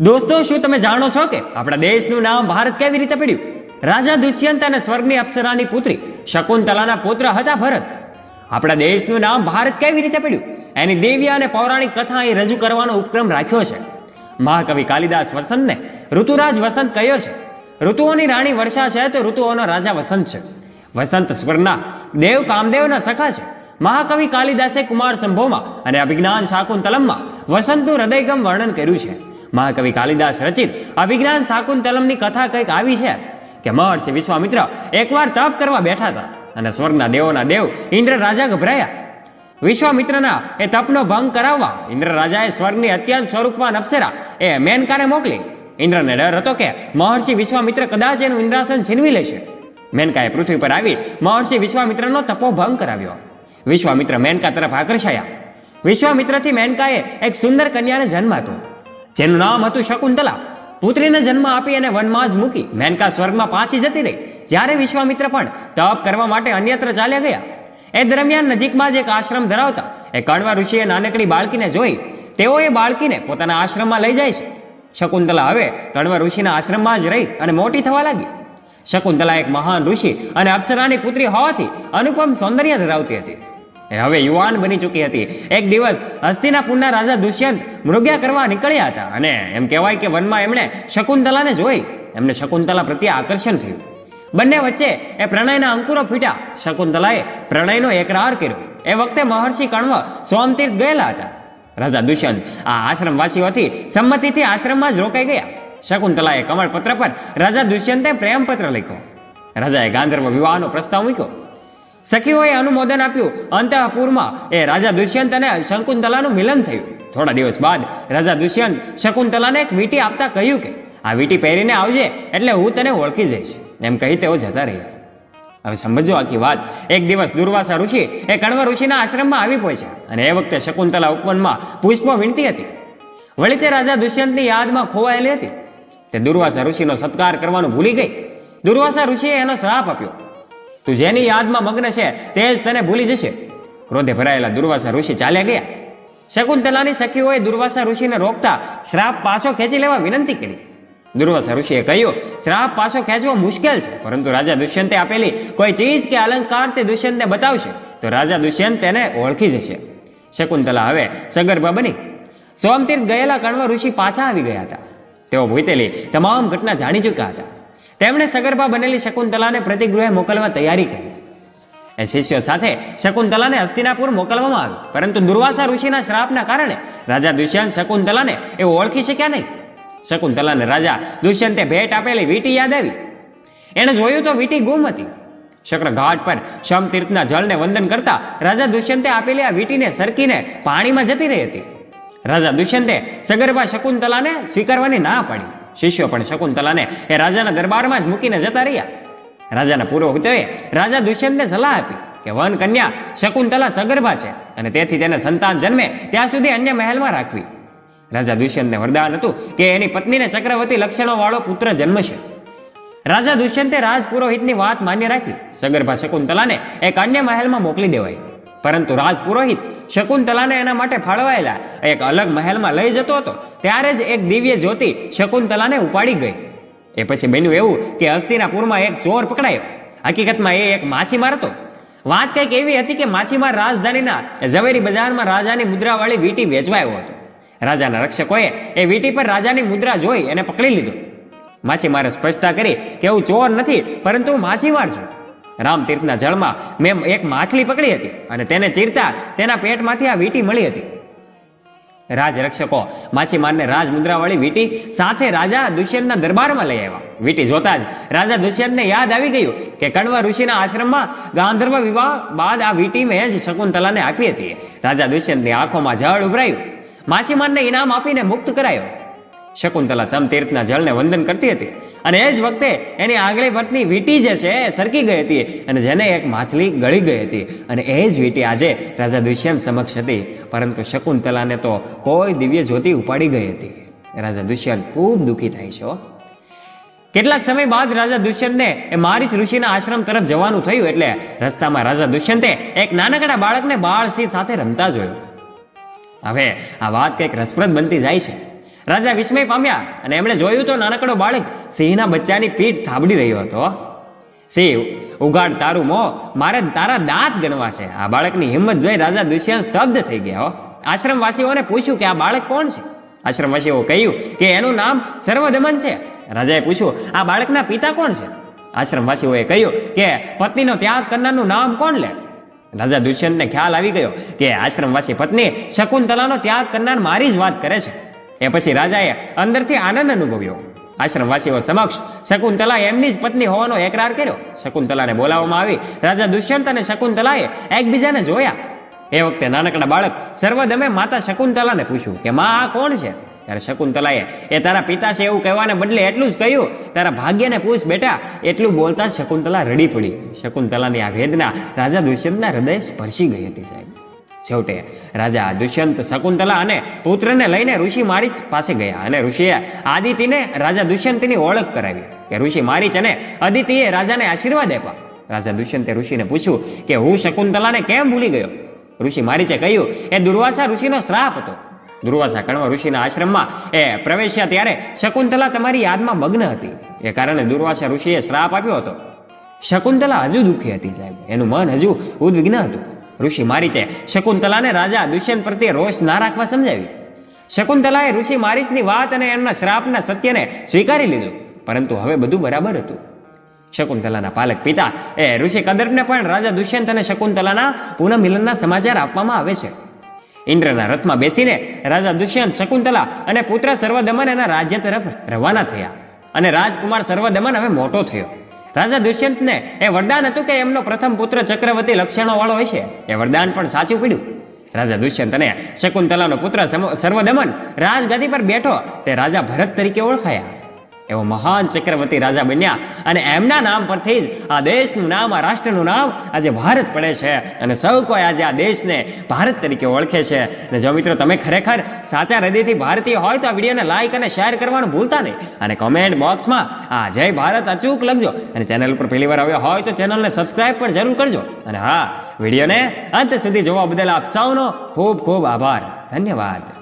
દોસ્તો, શું તમે જાણો છો કે આપણા દેશનું નામ ભારત કેવી રીતે પડ્યું? રાજા દુષ્યંત અને સ્વર્ગની અપ્સરાની પુત્રી શકુંતલાના પુત્ર હતા ભરત. આપણા દેશનું નામ ભારત કેવી રીતે પડ્યું? એની દેવી અને પૌરાણિક કથા અહીં રજૂ કરવાનો ઉપક્રમ રાખ્યો છે. મહાકવિ કાલિદાસ વસંતને ઋતુરાજ વસંત કહ્યો છે. ઋતુઓની રાણી વર્ષા છે તો ઋતુઓનો રાજા વસંત છે. વસંત સ્વર્ગના દેવ કામદેવના સખા છે. મહાકવિ કાલિદાસે કુમાર સંભોમાં અને અભિજ્ઞાન શાકુંતલમમાં વસંતનું હૃદયગમ વર્ણન કર્યું છે. મહાકવિ કાલિદાસ રચિત અભિજ્ઞાન શાકુંતલમની કથા કંઈક આવી છે કે મહર્ષિ વિશ્વામિત્ર એકવાર તપ કરવા બેઠા હતા અને સ્વર્ગના દેવોના દેવ ઇન્દ્ર રાજા ગભરાયા. વિશ્વામિત્રના એ તપનો ભંગ કરાવવા ઇન્દ્ર રાજાએ સ્વર્ગની અત્યંત સ્વરૂપવાન અપ્સરા એ મેનકાને મોકલી. ઇન્દ્રને ડર હતો કે મહર્ષિ વિશ્વામિત્ર કદાચ એનું ઇન્દ્રાસન છીનવી લેશે. મેનકાએ પૃથ્વી પર આવી મહર્ષિ વિશ્વામિત્રનો તપો ભંગ કરાવ્યો. વિશ્વામિત્ર મેનકા તરફ આકર્ષાયા. વિશ્વામિત્રથી મેનકાએ એક સુંદર કન્યાને જન્મ જેનું નામ હતું શકુંતલા. પુત્રીને જન્મ આપી અને વનમાં જ મૂકી મેનકા સ્વર્ગમાં પાછી જતી રહી. જ્યારે વિશ્વામિત્ર પણ તપ કરવા માટે અન્યત્ર ચાલ્યા ગયા. એ દરમિયાન નજીકમાં જ એક આશ્રમ ધરાવતા એ કણવા ઋષિએ નાનકડી બાળકીને જોઈ. તેઓ એ બાળકીને પોતાના આશ્રમમાં લઈ જાય છે. શકુંતલા હવે કણવા ઋષિના આશ્રમમાં જ રહી અને મોટી થવા લાગી. શકુંતલા એક મહાન ઋષિ અને અપ્સરાની પુત્રી હોવાથી અનુપમ સૌંદર્ય ધરાવતી હતી. હવે યુવાન બની ચૂકી હતી. એક દિવસ હસ્તિનાપુરના રાજા દુષ્યંત મૃગ્યા કરવા નીકળ્યા હતા અને એમ કહેવાય કે વનમાં એમણે શકુંતલાને જોઈ. એમને શકુંતલા પ્રત્યે આકર્ષણ થયું. બંને વચ્ચે એ પ્રણયના અંકુરો ફૂટ્યા. શકુંતલાએ પ્રણયનો એકરાર કર્યો. એ વખતે મહર્ષિ કણવ સોમતીર્થ ગયેલા હતા. રાજા દુષ્યંત આ આશ્રમવાસીઓથી સંમતિથી આશ્રમમાં જ રોકાઈ ગયા. શકુંતલાએ કમળપત્ર પર રાજા દુષ્યંતે પ્રેમપત્ર લખ્યો. રાજાએ ગાંધર્વ વિવાહનો પ્રસ્તાવ મૂક્યો. સખીઓએ અનુમોદન આપ્યું. અંતઃપુરમાં એ રાજા દુષ્યંત અને શકુંતલાનું મિલન થયું. થોડા દિવસ બાદ રાજા દુષ્યંત શકુંતલાને એક વીંટી આપતા કહ્યું કે, આ વીંટી પહેરીને આવજે, એટલે હું તને ઓળખી જઈશ. એમ કહી તેઓ જતા રહ્યા. હવે સમજો આખી વાત. એક દિવસ દુર્વાસા ઋષિ એ કણવ ઋષિના આશ્રમમાં આવી પહોંચ્યા અને એ વખતે શકુંતલા ઉપવનમાં પુષ્પો વીણતી હતી. વળી તે રાજા દુષ્યંતની યાદમાં ખોવાયેલી હતી. તે દુર્વાસા ઋષિનો સત્કાર કરવાનું ભૂલી ગઈ. દુર્વાસા ઋષિએ એનો શ્રાપ આપ્યો. તું જેની યાદમાં મગ્ન છે, તે જ તને ભૂલી જશે. ક્રોધે ભરાયેલા દુર્વાસા ઋષિ ચાલ્યા ગયા. શકુંતલાની સખીઓએ દુર્વાસા ઋષિને રોકતા શ્રાપ પાછો ખેંચી લેવા વિનંતી કરી. દુર્વાસા ઋષિએ કહ્યું, શ્રાપ પાછો ખેંચવો મુશ્કેલ છે, પરંતુ રાજા દુષ્યંતે આપેલી કોઈ ચીજ કે અલંકાર તે દુષ્યંતને બતાવશે, તો રાજા દુષ્યંત તેને ઓળખી જશે. શકુંતલા હવે સગર્ભા બની. સોમતીર્થ ગયેલા કણવા ઋષિ પાછા આવી ગયા હતા. તેઓ ભૂતેલી તમામ ઘટના જાણી ચૂક્યા હતા. તેમણે સગર્ભા બનેલી શકુંતલાને પ્રતિગૃહે મોકલવા તૈયારી કરી. એ શિષ્યો સાથે શકુંતલાને હસ્તિનાપુર મોકલવામાં આવી પરંતુ દુર્વાસા ઋષિના શ્રાપના કારણે રાજા દુષ્યંત શકુંતલાને એ ઓળખી શક્યા નહીં. શકુંતલાને રાજા દુષ્યંતે ભેટ આપેલી વીટી યાદ આવી. એણે જોયું તો વીટી ગુમ હતી. શક્ર ઘાટ પર શમતીર્થના જળને વંદન કરતા રાજા દુષ્યંતે આપેલી આ વીટીને સરકીને પાણીમાં જતી રહી હતી. રાજા દુષ્યંતે સગર્ભા શકુંતલાને સ્વીકારવાની ના પાડી. શિષ્યો પણ શકુંતલાને એ રાજાના દરબારમાં જ મૂકીને જતા રહ્યા. રાજાના પુરોહિતોએ રાજા દુષ્યંતને સલાહ આપી કે, વન કન્યા, શકુંતલા સગર્ભા છે અને તેથી તેને સંતાન જન્મે ત્યાં સુધી અન્ય મહેલમાં રાખવી. રાજા દુષ્યંતને વરદાન હતું કે એની પત્નીને ચક્રવર્તી લક્ષણો વાળો પુત્ર જન્મશે. રાજા દુષ્યંતે રાજપુરોહિતની વાત માન્ય રાખી. સગર્ભા શકુંતલાને એક અન્ય મહેલમાં મોકલી દેવાઈ. પરંતુ રાજપુરોહિત શકુંતલાને એના માટે ફાળવાયેલા એક અલગ મહેલમાં લઈ જતો હતો. ત્યારે જ એક દિવ્ય જ્યોતિ શકુંતલાને ઉપાડી ગઈ. એ પછી બન્યું એવું કે હસ્તિનાપુરમાં એક ચોર પકડાયો. હકીકતમાં એ એક માછીમાર હતો. વાત કંઈક એવી હતી કે માછીમાર રાજધાનીના ઝવેરી બજારમાં રાજાની મુદ્રાવાળી વીંટી વેચવાયો હતો. રાજાના રક્ષકોએ એ વીંટી પર રાજાની મુદ્રા જોઈ એને પકડી લીધો. માછીમારે સ્પષ્ટતા કરી કે હું ચોર નથી, પરંતુ માછીમાર છું. રામતીર્થના જળમાં મેં એક માછલી પકડી હતી અને તેને ચીરતા તેના પેટમાંથી આ વીંટી મળી હતી. રાજરક્ષકો, માછીમારને રાજમુદ્રાવાળી વીંટી સાથે રાજા દુષ્યંતના દરબારમાં લઈ આવ્યા. વીટી જોતા જ રાજા દુષ્યંતને યાદ આવી ગયું કે કણવા ઋષિના આશ્રમમાં ગાંધર્વ વિવાહ બાદ આ વીંટી મેં જ શકુંતલાને આપી હતી. રાજા દુષ્યંતની આંખોમાં જળ ઉભરાયું. માછીમારને ઇનામ આપીને મુક્ત કરાયો. શકુંતલા સમતીર્થના જળને વંદન કરતી હતી. અને એ જ વખતે એની આંગળી પત્ની વીટી જે છે એ સરકી ગઈ હતી અને જેને એક માછલી ગળી ગઈ હતી. અને એ જ વીટી આજે રાજા દુષ્યંત સમક્ષ હતી. પરંતુ શકુંતલાને તો કોઈ દિવ્ય જ્યોતિ ઉપાડી ગઈ હતી. રાજા દુષ્યંત ખૂબ દુઃખી થાય છે. કેટલાક સમય બાદ રાજા દુષ્યંતને એ મારીચ ઋષિના આશ્રમ તરફ જવાનું થયું એટલે રસ્તામાં રાજા દુષ્યંતે એક નાનકડા બાળકને બાળસિંહ સાથે રમતા જોયું. હવે આ વાત કંઈક રસપ્રદ બનતી જાય છે. રાજા વિસ્મય પામ્યા અને એમણે જોયું તો નાનકડો બાળક સિંહના બચ્ચાની પીઠ થાબડી રહ્યો હતો. સિંહ ઉગાડ તારું મો, મારે તારા દાંત ગણવા છે. આ બાળકની હિંમત જોઈ રાજા દુષ્યંત સ્તબ્ધ થઈ ગયા આશ્રમવાસીઓને પૂછ્યું કે આ બાળક કોણ છે? આશ્રમવાસીઓ કહ્યું કે એનું નામ સર્વદમન છે. રાજાએ પૂછ્યું, આ બાળકના પિતા કોણ છે? આશ્રમવાસીઓએ કહ્યું કે, પત્નીનો ત્યાગ કરનારનું નામ કોણ લે? રાજા દુષ્યંતને ખ્યાલ આવી ગયો કે આશ્રમવાસી પત્ની શકુંતલાનો ત્યાગ કરનાર મારી જ વાત કરે છે. એ પછી રાજાએ અંદરથી આનંદ અનુભવ્યો. આશ્રમવાસીઓ સમક્ષ શકુંતલા એમની જ પત્ની હોવાનો એકરાર કર્યો. શકુંતલાને બોલાવવામાં આવી રાજા દુષ્યંત અને શકુંતલાએ એકબીજાને જોયા. એ વખતે નાનકડા બાળક સર્વદમે માતા શકુંતલાને પૂછ્યું કે, માં, આ કોણ છે? ત્યારે શકુંતલાએ, એ તારા પિતા છે એવું કહેવાને બદલે એટલું જ કહ્યું. તારા ભાગ્યને પૂછ બેટા. એટલું બોલતા શકુંતલા રડી પડી. શકુંતલાની આ વેદના રાજા દુષ્યંતના હૃદય સ્પર્શી ગઈ હતી સાહેબ. છેવટે રાજા દુષ્યંત શકુંતલા અને પુત્રને લઈને ઋષિ મારીચ પાસે ગયા અને ઋષિએ આદિતિને રાજા દુષ્યંતની ઓળખ કરાવી કે ઋષિ મારીચ અને અદિતિએ રાજાને આશીર્વાદ આપ્યા. રાજા દુષ્યંતે ઋષિને પૂછ્યું કે હું શકુંતલાને કેમ ભૂલી ગયો? ઋષિ મારીચે કહ્યું, એ દુર્વાસા ઋષિનો શ્રાપ હતો. દુર્વાસા કણવા ઋષિના આશ્રમમાં એ પ્રવેશ્યા ત્યારે શકુંતલા તમારી યાદમાં મગ્ન હતી. એ કારણે દુર્વાસા ઋષિએ શ્રાપ આપ્યો હતો. શકુંતલા હજુ દુઃખી હતી સાહેબ. એનું મન હજુ ઉદ્વિગ્ન હતું. ઋષિ મારીચે શકુંતલાને રાજા દુષ્યંત પ્રત્યે રોષ ના રાખવા સમજાવી. શકુંતલાએ ઋષિ મારીચની વાત અને એમના શ્રાપના સત્યને સ્વીકારી લીધું. પરંતુ હવે બધું બરાબર હતું. શકુંતલાના પાલક પિતા એ ઋષિ કદર્પને પણ રાજા દુષ્યંત અને શકુંતલાના પુનઃમિલનના સમાચાર આપવામાં આવે છે. ઇન્દ્રના રથમાં બેસીને રાજા દુષ્યંત, શકુંતલા અને પુત્ર સર્વદમન એના રાજ્ય તરફ રવાના થયા. અને રાજકુમાર સર્વદમન હવે મોટો થયો. રાજા દુષ્યંતને એ વરદાન હતું કે એમનો પ્રથમ પુત્ર ચક્રવર્તી લક્ષણો વાળો હોય છે. એ વરદાન પણ સાચું પડ્યું. રાજા દુષ્યંત અને શકુંતલાનો પુત્ર સર્વદમન રાજગાદી પર બેઠો. તે રાજા ભરત તરીકે ઓળખાયા. એવો મહાન ચક્રવર્તી રાજા બન્યા અને એમના નામ પરથી જ આ દેશનું નામ, આ રાષ્ટ્રનું નામ આજે ભારત પડે છે. અને સૌ કોઈ આજે આ દેશને ભારત તરીકે ઓળખે છે. અને જો મિત્રો તમે ખરેખર સાચા હૃદયથી ભારતીય હોય તો આ વિડીયોને લાઈક અને શેર કરવાનું ભૂલતા નહીં. અને કોમેન્ટ બોક્સમાં આ જય ભારત, અચૂક લખજો. અને ચેનલ ઉપર પહેલી વાર આવ્યો હોય તો ચેનલને સબસ્ક્રાઇબ પણ જરૂર કરજો. અને હા, વિડીયોને અંત સુધી જોવા બદલ આપ સૌનો ખૂબ ખૂબ આભાર. ધન્યવાદ.